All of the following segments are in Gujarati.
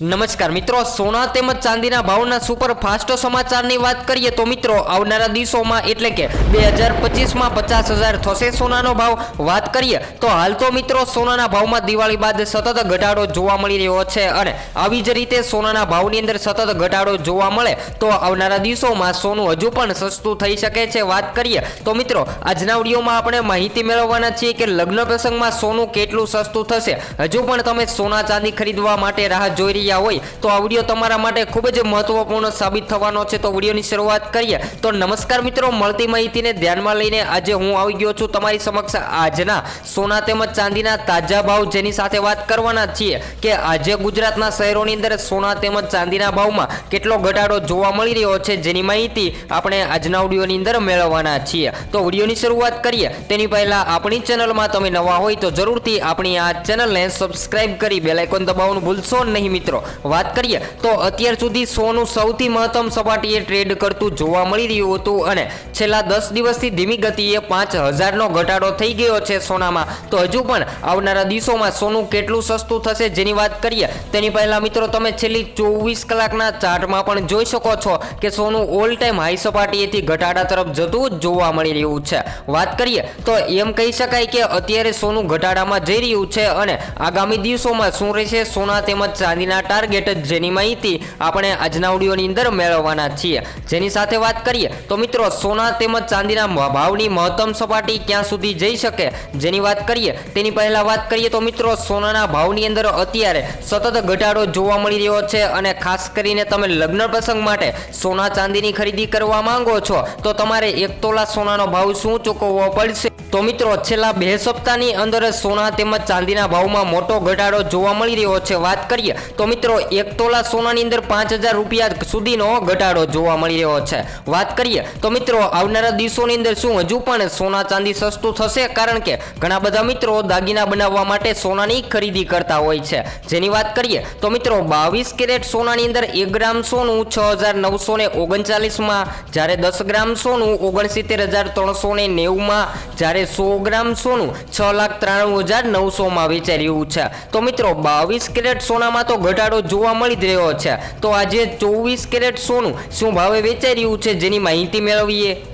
નમસ્કાર મિત્રો, સોના તેમજ ચાંદીના ભાવના સુપર ફાસ્ટ સમાચારની વાત કરીએ તો મિત્રો, આવનારા દિવસોમાં એટલે કે બે હજાર પચીસમાં પચાસ હજાર થશે સોનાનો ભાવ. વાત કરીએ તો હાલ તો મિત્રો, સોનાના ભાવમાં દિવાળી બાદ સતત ઘટાડો જોવા મળી રહ્યો છે અને આવી જ રીતે સોનાના ભાવની અંદર સતત ઘટાડો જોવા મળે તો આવનારા દિવસોમાં સોનું હજુ પણ સસ્તું થઈ શકે છે. વાત કરીએ તો મિત્રો, આજના વિડીયોમાં આપણે માહિતી મેળવવાના છીએ કે લગ્ન પ્રસંગમાં સોનું કેટલું સસ્તું થશે. હજુ પણ તમે સોના ચાંદી ખરીદવા માટે રાહ જોઈ રહ્યા હોય તો આ વીડિયો તમારા માટે ખૂબ જ મહત્વપૂર્ણ સાબિત થવાનો છે. તો વિડીયોની શરૂઆત કરીએ. તો નમસ્કાર મિત્રો, મળતી માહિતીને ધ્યાનમાં લઈને આજે હું આવી ગયો છું તમારી સમક્ષ. આજના સોના તેમજ ચાંદીના તાજા ભાવ જેની સાથે વાત કરવાના છીએ કે આજે ગુજરાતના શહેરોની અંદર સોના તેમજ ચાંદીના ભાવમાં કેટલો ઘટાડો જોવા મળી રહ્યો છે જેની માહિતી આપણે આજના વિડીયોની અંદર મેળવવાના છીએ. તો વિડીયોની શરૂઆત કરીએ. તેની પહેલા આપણી ચેનલમાં તમે નવા હોય તો જરૂરથી આપણી આ ચેનલને સબસ્ક્રાઇબ કરી બેલાઇકોન દબાવવાનું ભૂલશો નહીં મિત્રો. વાત કરીએ, તો અત્યાર સુધી સોનું સૌથી મહત્તમ સપાટીએ ટ્રેડ કરતું જોવા મળી રહ્યું હતું અને છેલ્લા દસ દિવસથી ધીમી ગતિએ પાંચ હજારનો ઘટાડો થઈ ગયો છે સોનામાં. તો હજુ પણ આવનારા દિવસોમાં સોનું કેટલું સસ્તું થશે જેની વાત કરીએ, તેની પહેલાં મિત્રો તમે છેલ્લી ચોવીસ કલાકના ચાર્ટમાં પણ જોઈ શકો છો કે સોનું ઓલ ટાઈમ હાઈ સપાટીએથી ઘટાડા તરફ જતું જ જોવા મળી રહ્યું છે. વાત કરીએ, તો એમ કહી શકાય કે અત્યારે સોનું ઘટાડામાં જઈ રહ્યું છે અને આગામી દિવસોમાં શું રહેશે સોના તેમજ ચાંદીના ટાર્ગેટ જેની માહિતી આપણે આજના વિડીયોની અંદર મેળવવાના છીએ. જેની સાથે વાત કરીએ તો મિત્રો સોના તેમજ ચાંદીના ભાવની મહત્તમ સપાટી ક્યાં સુધી જઈ શકે? જેની વાત કરીએ તેની પહેલાં વાત કરીએ તો મિત્રો સોનાના ભાવની અંદર અત્યારે સતત ઘટાડો જોવા મળી રહ્યો છે અને ખાસ કરીને તમે લગ્ન પ્રસંગ માટે સોના ચાંદીની ખરીદી કરવા માંગો છો તો તમારે એક તોલા સોનાનો ભાવ શું ચૂકવવો પડશે? તો મિત્રો, છેલ્લા બે સપ્તાહની અંદર સોના તેમજ ચાંદીના ભાવમાં મોટો ઘટાડો જોવા મળી રહ્યો છે. વાત કરીએ તો મિત્રો, એક તોલા સોનાની અંદર પાંચ હજાર રૂપિયા સુધીનો ઘટાડો જોવા મળી રહ્યો છે. વાત કરીએ તો મિત્રો, આવનારા દિવસોની અંદર શું હજુ પણ સોના ચાંદી સસ્તું થશે? કારણ કે ઘણા બધા મિત્રો દાગીના બનાવવા માટે સોનાની ખરીદી કરતા હોય છે. જેની વાત કરીએ તો મિત્રો, બાવીસ કેરેટ સોનાની અંદર એક ગ્રામ સોનું છ હજાર નવસો ને ઓગણચાલીસમાં, જ્યારે દસ ગ્રામ સોનું ઓગણસિત્તેર હજાર ત્રણસો ને નેવુંમાં, જ્યારે સો ગ્રામ સોનું, છ લાખ ત્રાણું હજાર નવસોમાં વેચાઈ છે. તો મિત્રો, બાવીસ કેરેટ સોનામાં તો ઘટાડો જોવા મળી જ રહ્યો છે. તો આજે ચોવીસ કેરેટ સોનું શું ભાવે વેચાઈ રહ્યું છે, જેની માહિતી મેળવીએ?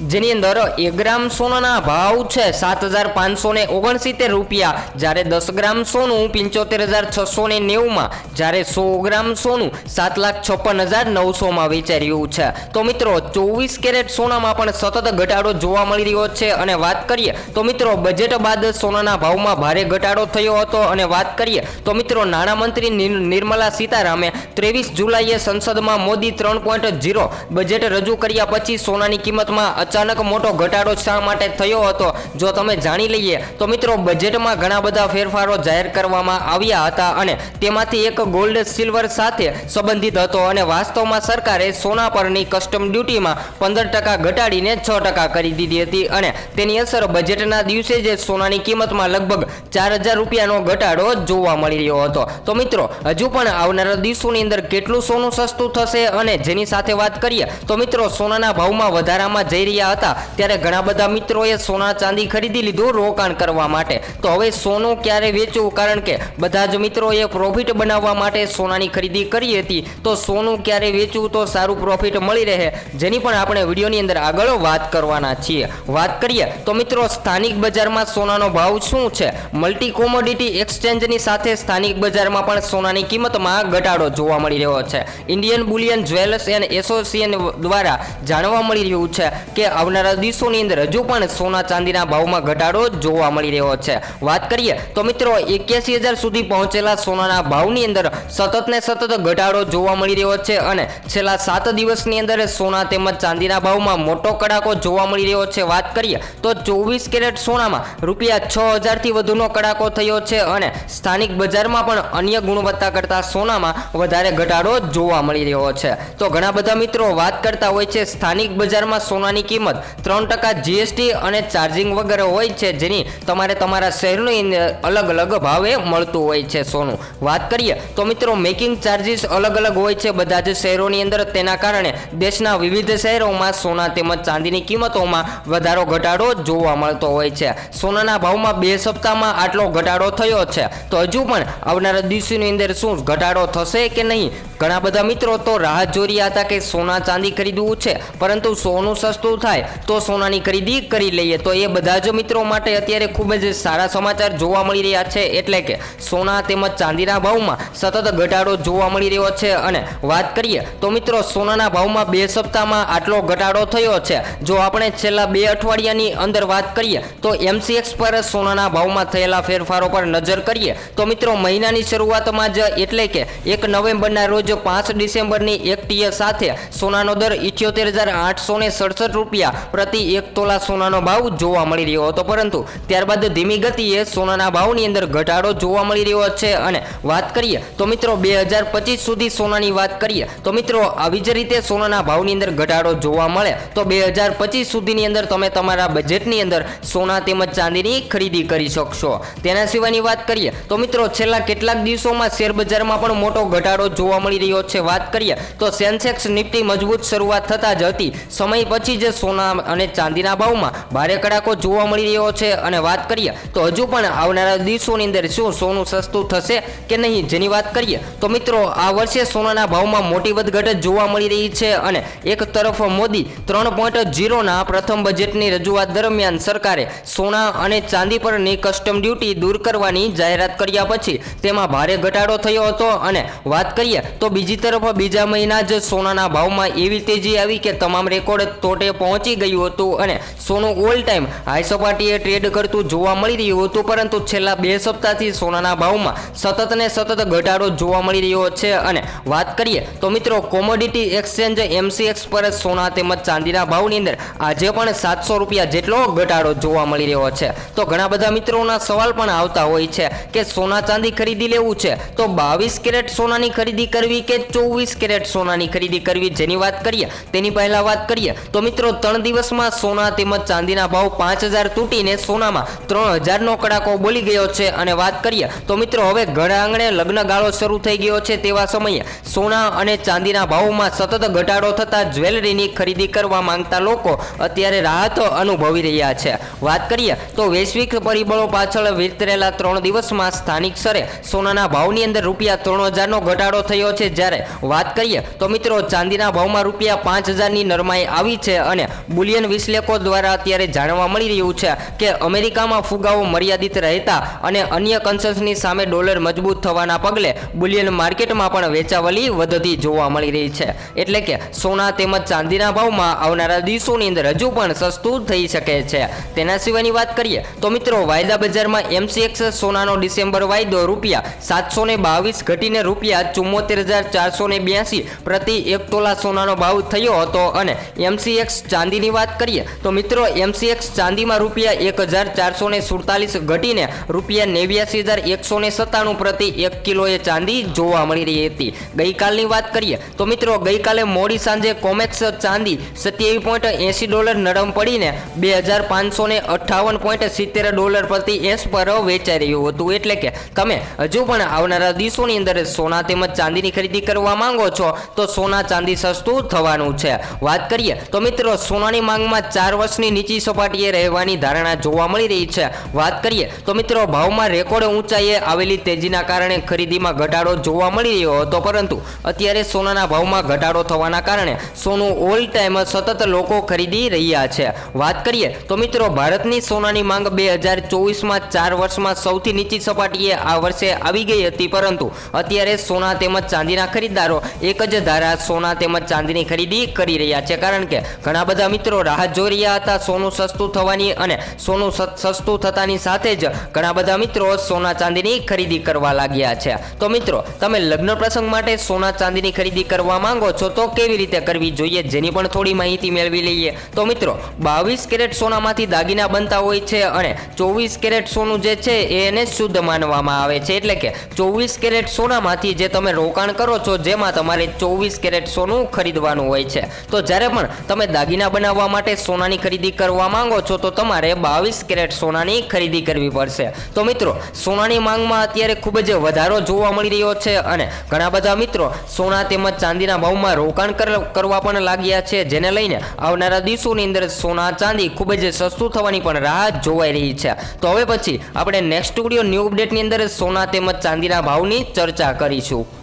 જેની અંદર એક ગ્રામ સોનાના ભાવ છે સાત હજાર પાંચસો ને ઓગણસિત્તેર રૂપિયા. જ્યારે દસ ગ્રામ સોનું પંચોતેર હજાર છસો ને નેવુંમાં. જ્યારે સો ગ્રામ સોનું સાત લાખ છપ્પન હજાર નવસોમાં વેચાઈ છે. તો મિત્રો, ચોવીસ કેરેટ સોનામાં પણ સતત ઘટાડો જોવા મળી રહ્યો છે. અને વાત કરીએ તો મિત્રો, બજેટ બાદ સોનાના ભાવમાં ભારે ઘટાડો થયો હતો. અને વાત કરીએ તો મિત્રો, નાણામંત્રી નિર- નિર્મલા સીતારામે ત્રેવીસ જુલાઈએ સંસદમાં મોદી ત્રણ પોઈન્ટ ઝીરો બજેટ રજૂ કર્યા પછી સોનાની કિંમતમાં અચાનક મોટો ઘટાડો શા માટે થયો હતો? જો તમે જાણી લઈએ, તો મિત્રો બજેટમાં ઘણા બધા ફેરફારો જાહેર કરવામાં આવ્યા હતા અને તેમાંથી એક ગોલ્ડ સિલ્વર સાથે સંબંધિત હતો અને વાસ્તવમાં સરકારે સોના પરની કસ્ટમ ડ્યુટીમાં પંદર ટકા ઘટાડીને છ ટકા કરી દીધી હતી અને તેની અસર બજેટના દિવસે જ સોનાની કિંમતમાં લગભગ ચાર હજાર રૂપિયાનો ઘટાડો જોવા મળી રહ્યો હતો. તો મિત્રો, હજુ પણ આવનારા દિવસોની અંદર કેટલું સોનું સસ્તું થશે અને જેની સાથે વાત કરીએ, તો મિત્રો સોનાના ભાવમાં વધારામાં જઈ રહ્યા હતા. ત્યારે ઘણા બધા મિત્રોએ સોના ચાંદી ખરીદી લીધું રોકાણ કરવા માટે. તો હવે સોનું ક્યારે વેચવું? કારણ કે બધા જ મિત્રોએ પ્રોફિટ બનાવવા માટે સોનાની ખરીદી કરી હતી. તો સોનું ક્યારે વેચવું તો સારું પ્રોફિટ મળી રહે. જેની પણ આપણે વિડીયોની અંદર આગળ વાત કરવાના છીએ. વાત કરીએ તો મિત્રો, સ્થાનિક બજારમાં સોનાનો ભાવ શું છે? મલ્ટી કોમોડિટી એક્સચેન્જની સાથે સ્થાનિક બજારમાં પણ સોનાની કિંમતમાં ઘટાડો જોવા મળી રહ્યો છે. Indian bullion jewellers and association દ્વારા જાણવા મળી રહ્યું છે કે આવનારા દિવસોની અંદર હજુ પણ સોના ચાંદીના ભાવમાં ઘટાડો જોવા મળી રહ્યો છે. વાત કરીએ તો મિત્રો એક્યાસી હજાર સુધી પહોંચેલા સોનાના ભાવની અંદર સતત ને સતત ઘટાડો જોવા મળી રહ્યો છે અને છેલ્લા સાત દિવસની અંદર સોના તેમજ ચાંદીના ભાવમાં મોટો કડાકો જોવા મળી રહ્યો છે. વાત કરીએ તો ચોવીસ કેરેટ સોનામાં રૂપિયા છ હજારથી વધુનો કડાકો થયો છે અને સ્થાનિક બજારમાં પણ અન્ય ગુણવત્તા કરતાં સોનામાં વધારે ઘટાડો જોવા મળી રહ્યો છે. તો ઘણા બધા મિત્રો વાત કરતા હોય છે, સ્થાનિક બજારમાં સોનાની કિંમત ત્રણ ટકા જીએસટી અને ચાર્જિંગ વગેરે હોય છે, જેની તમારે તમારા શહેરની અલગ અલગ ભાવે મળતું હોય છે સોનું. વાત કરીએ તો મિત્રો મેકિંગ ચાર્જિસ અલગ અલગ હોય છે બધા જ શહેરોની અંદર. તેના કારણે દેશના વિવિધ શહેરોમાં સોના તેમજ ચાંદીની કિંમતોમાં વધારો ઘટાડો જોવા મળતો હોય છે. સોનાના ભાવમાં બે સપ્તાહમાં આટલો ઘટાડો થયો છે. તો હજુ પણ આવનારા દિવસોની અંદર શું ઘટાડો થશે કે નહીં? ઘણા બધા મિત્રો તો રાહ જોઈ હતા કે સોના ચાંદી ખરીદવું છે, પરંતુ સોનું સસ્તું થાય તો સોનાની ખરીદી કરી લઈએ. તો એ બધા જ મિત્રો માટે અત્યારે ખૂબ જ સારા સમાચાર જોવા મળી રહ્યા છે. એટલે કે સોના તેમજ ચાંદીના ભાવમાં સતત ઘટાડો જોવા મળી રહ્યો છે. અને વાત કરીએ તો મિત્રો સોનાના ભાવમાં બે સપ્તાહમાં આટલો ઘટાડો થયો છે. જો આપણે છેલ્લા બે અઠવાડિયાની અંદર વાત કરીએ તો એમસીએક્સ પર સોનાના ભાવમાં થયેલા ફેરફારો પર નજર કરીએ તો મિત્રો મહિનાની શરૂઆતમાં જ એટલે કે એક નવેમ્બરના રોજ પાંચ ડિસેમ્બરની એક ટીએ સાથે સોનાનો દર ઇઠ્યોતેર હજાર આઠસો ને સડસઠ રૂપિયા પ્રતિ એક તોલા સોનાનો ભાવ જોવા મળી રહ્યો હતો. પરંતુ ત્યારબાદ ધીમી ગતિએ સોનાના ભાવની અંદર ઘટાડો જોવા મળી રહ્યો છે. અને વાત કરીએ તો મિત્રો બે હજાર પચીસ સુધી સોનાની વાત કરીએ તો મિત્રો આવી જ રીતે સોનાના ભાવની અંદર ઘટાડો જોવા મળે તો બે હજાર પચીસ સુધીની અંદર તમે તમારા બજેટની અંદર સોના તેમજ ચાંદીની ખરીદી કરી શકશો. તેના સિવાયની વાત કરીએ તો મિત્રો છેલ્લા કેટલાક દિવસોમાં શેરબજારમાં પણ મોટો ઘટાડો જોવા મળી રહ્યો છે. વાત કરીએ તો સેન્સેક્સ નિફ્ટી મજબૂત શરૂઆત થતા જ હતી. સમય પછી જ સોના અને ચાંદીના ભાવમાં ભારે કડાકો જોવા મળી રહ્યો છે. અને વાત કરીએ તો હજુ પણ આવનારા દિવસોની અંદર શું સોનું સસ્તું થશે કે નહીં જેની વાત કરીએ તો મિત્રો, આ વર્ષે સોનાના ભાવમાં મોટી વધઘટ જોવા મળી રહી છે અને એક તરફ મોદી ત્રણ પોઈન્ટ જીરોના પ્રથમ બજેટની રજૂઆત દરમિયાન સરકારે સોના અને ચાંદી પરની કસ્ટમ ડ્યુટી દૂર કરવાની જાહેરાત કર્યા પછી તેમાં ભારે ઘટાડો થયો હતો. અને વાત કરીએ તો બીજી તરફ બીજા મહિના જ સોનાના ભાવમાં એવી તેજી આવી કે તમામ રેકોર્ડ તોટે પહોંચી ગયું હતું અને સોનું ઓલ ટાઈમ હાઈ સપાટીએ ટ્રેડ કરતું જોવા મળી રહ્યું હતું, પરંતુ છેલ્લા બે સપ્તાહથી સોનાના ભાવમાં સતત ને સતત ઘટાડો જોવા મળી રહ્યો છે. અને વાત કરીએ તો મિત્રો કોમોડિટી એક્સચેન્જ એમસીએક્સ પર સોના તેમજ ચાંદીના ભાવની અંદર આજે પણ સાતસો રૂપિયા જેટલો ઘટાડો જોવા મળી રહ્યો છે. તો ઘણા બધા મિત્રોના સવાલ પણ આવતા હોય છે કે સોના ચાંદી ખરીદી લેવું છે તો બાવીસ કેરેટ સોનાની ખરીદી કરવી કે ચોવીસ કેરેટ સોનાની ખરીદી કરવી? જેની વાત કરીએ, તેની પહેલા વાત કરીએ. તો મિત્રો ત્રણ દિવસમાં સોના તેમજ ચાંદીના ભાવ પાંચ હજાર તૂટીને સોનામાં ત્રણ હજારનો કડાકો બોલી ગયો છે. અને વાત કરીએ તો મિત્રો, હવે ઘણા આંગણે લગ્ન ગાળો શરૂ થઈ ગયો છે તેવા સમયે સોના અને ચાંદીના ભાવમાં સતત ઘટાડો થતાં જ્વેલરીની ખરીદી કરવા માંગતા લોકો અત્યારે રાહત અનુભવી રહ્યા છે. વાત કરીએ તો વૈશ્વિક પરિબળો પાછળ વિતરેલા ત્રણ દિવસમાં સ્થાનિક સ્તરે સોનાના ભાવની અંદર રૂપિયા ત્રણ હજારનો ઘટાડો થયો છે. જ્યારે વાત કરીએ તો મિત્રો, ચાંદીના ભાવમાં રૂપિયા પાંચ હજારની નરમાઈ આવી છે અને બુલિયન વિશ્લેષકો દ્વારા અત્યારે જાણવા મળી રહ્યું છે કે અમેરિકામાં ફુગાવો મર્યાદિત રહેતા અને અન્ય કન્સર્ન્સની સામે ડોલર મજબૂત થવાના પગલે બુલિયન માર્કેટમાં પણ વેચાવલી વધતી જોવા મળી રહી છે. એટલે કે સોના તેમજ ચાંદીના ભાવમાં આવનારા દિવસોની અંદર હજુ પણ સસ્તું થઈ શકે છે. તેના સિવાયની વાત કરીએ તો મિત્રો વાયદા બજારમાં એમસીએક્સ સોનાનો ડિસેમ્બર વાયદો રૂપિયા સાતસો ને બાવીસ ઘટીને રૂપિયા ચુમ્મોતેર હજાર ચારસો ને બ્યાસી પ્રતિ એક તોલા સોનાનો ભાવ થયો હતો અને એમસીએક્સ ચાંદીની વાત કરીએ, તો મિત્રો એમસીએક્સ ચાંદીમાં રૂપિયા એક હજાર ચારસો ને સુડતાલીસ ઘટીને રૂપિયા નેવ્યાસી હજાર એકસો ને સત્તાણું પ્રતિ એક કિલોએ ચાંદી જોવા મળી રહી હતી. ગઈકાલની વાત કરીએ, તો મિત્રો ગઈકાલે મોડી સાંજે કોમેક્સ ચાંદી સત્યાવીસ પોઈન્ટ એંસી ડોલર નરમ પડીને બે હજાર પાંચસો ને અઠ્ઠાવન પોઈન્ટ સિત્તેર ડોલર પ્રતિ એસ પર વેચાઈ રહ્યું હતું. એટલે કે તમે હજુ પણ આવનારા દિવસોની અંદર સોના તેમજ ચાંદીની ખરીદી કરવા માંગો છો, તો સોના ચાંદી સસ્તું થવાનું છે. વાત કરીએ, તો મિત્રો સોનાની માંગમાં ચાર વર્ષની નીચી સપાટીએ રહેવાની ધારણા જોવા મળી રહી છે. વાત કરીએ તો મિત્રો ભાવમાં રેકોર્ડ ઊંચાઈએ આવેલી તેજીના કારણે ખરીદીમાં ઘટાડો જોવા મળી રહ્યો હતો, પરંતુ અત્યારે સોનાના ભાવમાં ઘટાડો થવાના કારણે સોનું ઓલ ટાઈમ સતત લોકો ખરીદી રહ્યા છે. વાત કરીએ તો મિત્રો ભારતની સોનાની માંગ બે હજાર ચોવીસમાં ચાર વર્ષમાં સૌથી નીચી સપાટીએ આ વર્ષે આવી ગઈ હતી, પરંતુ અત્યારે સોના તેમજ ચાંદીના ખરીદદારો એક જ ધારા સોના તેમજ ચાંદીની ખરીદી કરી રહ્યા છે, કારણ કે ઘણા બધા મિત્રો રાહ જોઈ રહ્યા હતા. સોનું સસ્તું થવાની અને સોનું સસ્તું થતાની સાથે જ ઘણા બધા મિત્રો સોના ચાંદીની ખરીદી કરવા લાગ્યા છે. તો મિત્રો, તમે લગ્ન પ્રસંગ માટે સોના ચાંદીની ખરીદી કરવા માંગો છો તો કેવી રીતે કરવી જોઈએ જેની પણ થોડી માહિતી મેળવી લઈએ? તો મિત્રો, બાવીસ કેરેટ સોનામાંથી દાગીના બનતા હોય છે અને ચોવીસ કેરેટ સોનું જે છે એને શુદ્ધ માનવામાં આવે છે. એટલે કે ચોવીસ કેરેટ સોનામાંથી જે તમે રોકાણ કરો છો, જેમાં તમારે ચોવીસ કેરેટ સોનું ખરીદવાનું હોય છે. તો જ્યારે પણ તમે દાગીના મહિના બનાવવા માટે સોનાની ખરીદી કરવા માંગો છો, તો તમારે બાવીસ કેરેટ સોનાની ખરીદી કરવી પડશે. તો મિત્રો, સોનાની માંગમાં અત્યારે ખૂબ જ વધારો જોવા મળી રહ્યો છે અને ઘણા બધા મિત્રો સોના તેમજ ચાંદીના ભાવમાં રોકાણ કર- કરવા પણ લાગ્યા છે, જેને લઈને આવનારા દિવસોની અંદર સોના, ચાંદી ખૂબ જ સસ્તું થવાની પણ રાહ જોવાઈ રહી છે. તો હવે પછી આપણે નેક્સ્ટ સ્ટુડિયો ન્યૂ અપડેટની અંદર સોના તેમજ ચાંદીના ભાવની ચર્ચા કરીશું.